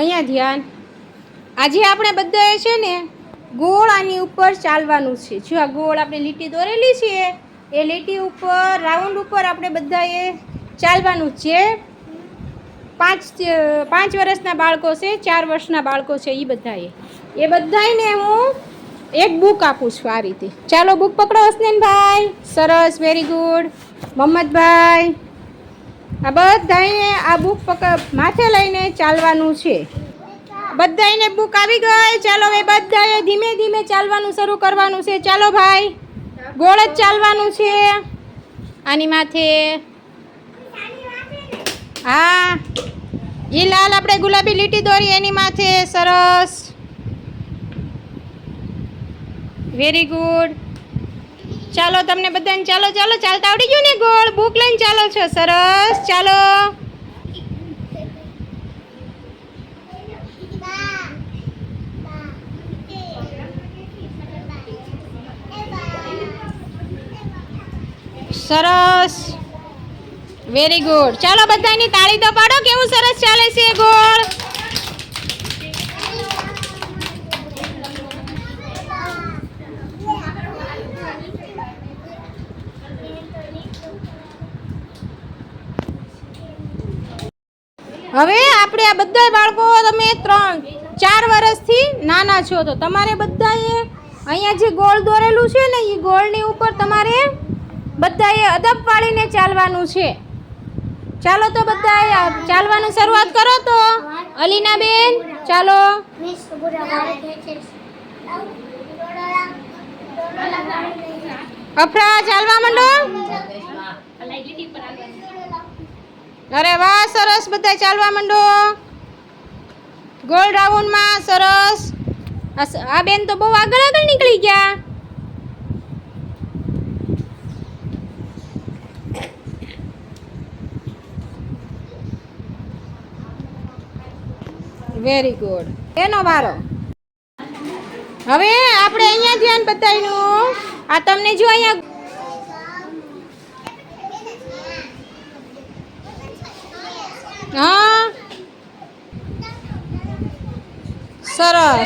અહીંયા ધ્યાન. આજે આપણે બધાએ છે ને ગોળ આની ઉપર ચાલવાનું છે. જો આ ગોળ આપણે લીટી દોરેલી છે, એ લીટી ઉપર, રાઉન્ડ ઉપર આપણે બધાએ ચાલવાનું છે. પાંચ પાંચ વર્ષના બાળકો છે, ચાર વર્ષના બાળકો છે એ બધાએ. એ બધાને હું એક બુક આપું છું આ રીતે. ચાલો બુક પકડો, હસનેનભાઈ. સરસ વેરી ગુડ મોહમ્મદભાઈ આ બધાને આ બુક પક, માથે લઈને ચાલવાનું છે. બધાને બુક આવી ગઈ. ચાલો હવે બધાએ ધીમે ધીમે ચાલવાનું શરૂ કરવાનું છે. ચાલો ભાઈ, ગોળ જ ચાલવાનું છે. આની માથે. હા. એ લાલ આપણે ગુલાબી લીટી દોરી એની માથે. સરસ. વેરી ગુડ ચાલો, તમને બધાને ચાલો ચાલો, ચાલતા આવડી ગયું ને ગોળ? બુક લઈને ચાલો છો. સરસ. ચાલો. સરસ. વેરી ગુડ ચાલો બધાની તાળી તો પાડો. કેવું સરસ ચાલે છે ગોળ? હવે આપણે આ બધા બાળકો, તમે ત્રણ, ચાર વર્ષથી નાના છો, તો તમારે બધાએ અહીંયા જે ગોળ દોરેલું છે ને એ ગોળની ઉપર તમારે બધાએ અદબ પાડીને ચાલવાનું છે. ચાલો તો બધાએ ચાલવાનું શરૂઆત કરો તો. અલીના બેન ચાલો. અફરા, ચાલવા માંડો. અરે વાહ, સરસ બધા ચાલવા માંડો. ગોલ રાઉન્ડમાં સરસ. આ બેન તો બહુ આગળ આગળ નીકળી ગયા. વેરી ગુડ એનો વારો. હવે આપણે અહીંયા ધ્યાન બતાવ્યું. આ તમને જો અહીંયા હા. સરસ.